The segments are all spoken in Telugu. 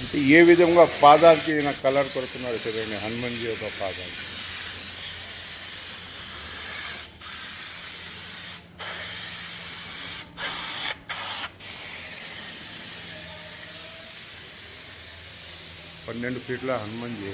అంటే ఏ విధంగా పాదాలకి ఈయన కలర్ కొడుతున్నాడు చూడండి హనుమాన్జీ యొక్క పాదాలు. పన్నెండు ఫీట్ల హనుమాన్జీ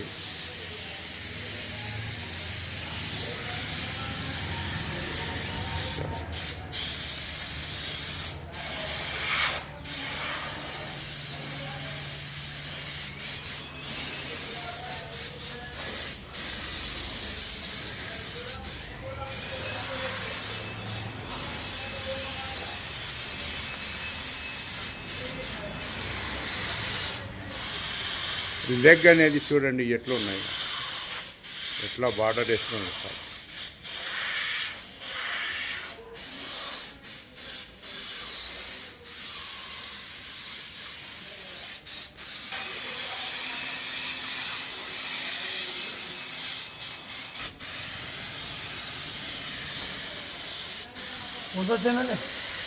లెగ్ అనేది చూడండి ఎట్లా ఉన్నాయి ఎట్లా బార్డర్ వేసుకొని వస్తారు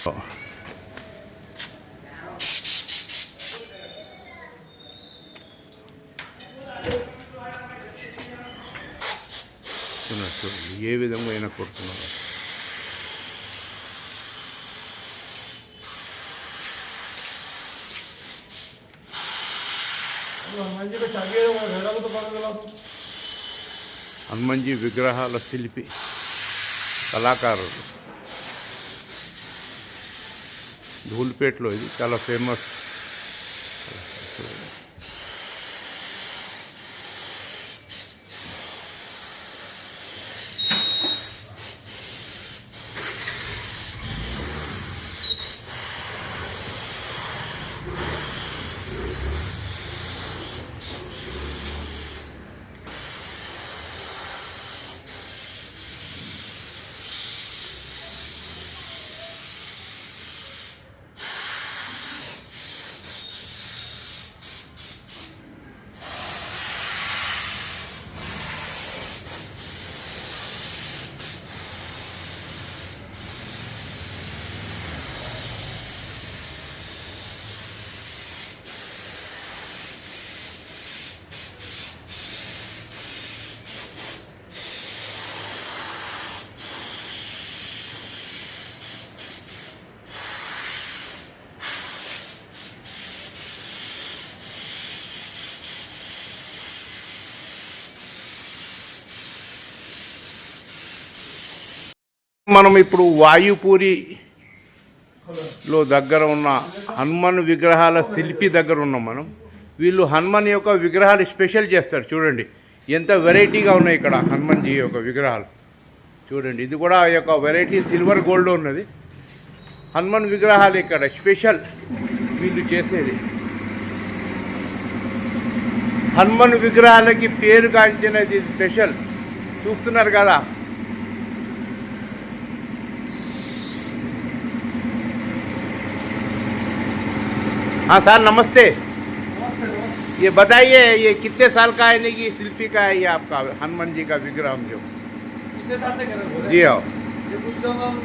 कौन కొడుతున్నారు చూడండి ఏ విధంగా అయినా కొడుతున్నారు హనుమంజీ విగ్రహాల శిల్పి కళాకారుడు. ధూల్పేటలో ఇది చాలా ఫేమస్ మనం ఇప్పుడు వాయుపూరిలో దగ్గర ఉన్న హనుమాన్ విగ్రహాల శిల్పి దగ్గర ఉన్నాం మనం. వీళ్ళు హనుమాన్ యొక్క విగ్రహాలు స్పెషల్ చేస్తారు. చూడండి. ఎంత వెరైటీగా ఉన్నాయి ఇక్కడ హనుమాన్జీ యొక్క విగ్రహాలు. చూడండి. ఇది కూడా ఆ యొక్క వెరైటీ సిల్వర్ గోల్డ్ ఉన్నది. హనుమాన్ విగ్రహాలు ఇక్కడ స్పెషల్ వీళ్ళు చేసేది. హనుమాన్ విగ్రహాలకి పేరు కాంచినది స్పెషల్. చూస్తున్నారు కదా. हाँ सर नमस्ते। ये बताइए ये कितने साल का है कि शिल्पी का है ये आपका हनुमान जी का विग्रह जो? कितने साल से कर रहे जी हाँ। हम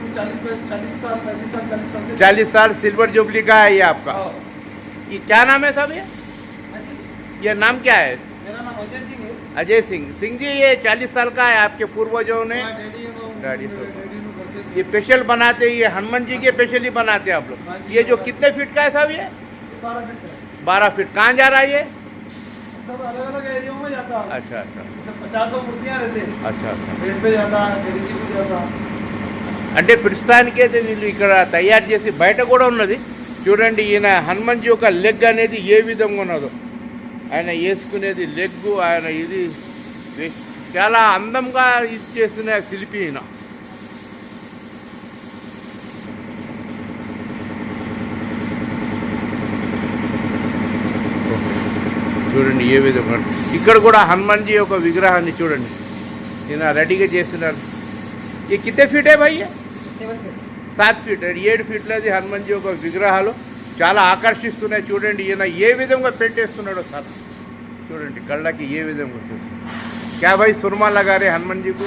चालीस साल सिल्वर जुबली का है ये आपका। हाँ। ये क्या नाम है साहब ये? हाँ ये नाम क्या है? मेरा नाम अजय सिंह है। अजय सिंह। सिंह जी ये चालीस साल का है आपके पूर्वजों ने? डैडी हैं ये स्पेशल बनाते ये हनुमान जी के स्पेशली बनाते हैं आप लोग। ये जो। कितने फीट का है साहब ये? बारह फीट का है। बारह फीट कहाँ जा रहा है ये सब अलग अलग एरिया में जाता है अच्छा अच्छा सब पचासों मूर्तियाँ रहते हैं अच्छा अच्छा पेड़ पे जाता है डैडी को जाता అంటే ప్రస్తుతానికైతే వీళ్ళు ఇక్కడ తయారు చేసి బయట కూడా ఉన్నది చూడండి ఈయన హనుమంత్ యొక్క లెగ్ అనేది ఏ విధంగా ఉన్నదో ఆయన వేసుకునేది లెగ్ ఆయన ఇది వే- చాలా అందంగా ఇది చేస్తున్న శిల్పి ఈయన చూడండి ఏ విధంగా ఇక్కడ కూడా హనుమాన్జీ యొక్క విగ్రహాన్ని చూడండి. నేను రెడీగా చేస్తున్నాను ఈ కితే ఫీటే భయ్య? సాత్ ఫీట్ ఏడు ఫీట్లది హనుమాన్జీ యొక్క విగ్రహాలు. చాలా ఆకర్షిస్తున్నాయి చూడండి ఈయన ఏ విధంగా పెట్టేస్తున్నాడో సార్. చూడండి కళ్ళకి ఏ విధంగా వచ్చేస్తుంది. క్యా సుర్మాల గారే హనుమాన్జీకు.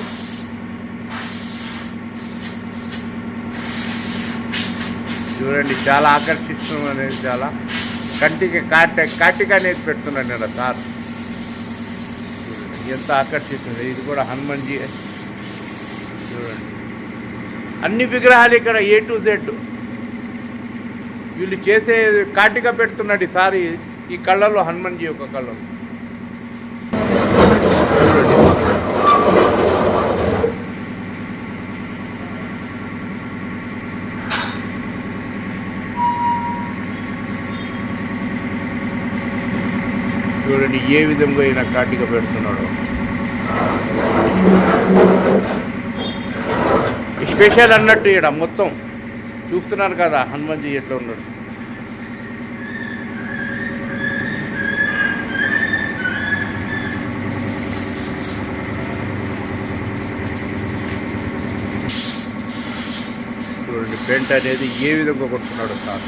చూడండి చాలా ఆకర్షిస్తుంది అనేది చాలా. కంటికి కాట కాటిక అనేది పెడుతున్నాడు నేను సార్ ఎంత ఆకర్షిస్తుంది. ఇది కూడా హనుమాన్జీ చూడండి. అన్ని విగ్రహాలు ఇక్కడ ఏ టు జెడ్. వీళ్ళు చేసే కాటిక పెడుతున్నాడు ఈసారి ఈ కళ్ళలో హనుమాన్జీ యొక్క కళ్ళలో. చూడండి ఏ విధంగా ఈయన కాటిక పెడుతున్నాడు. స్పెషల్ అన్నట్టు ఇక్కడ మొత్తం చూస్తున్నారు కదా హనుమంజీ ఎట్లా ఉన్నాడు. చూడండి పెంట్ అనేది ఏ విధంగా కొడుతున్నాడు సార్.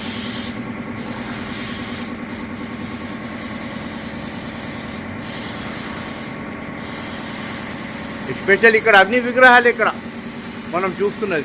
స్పెషల్ ఇక్కడ అన్ని విగ్రహాలు ఇక్కడ మనం చూస్తున్నది.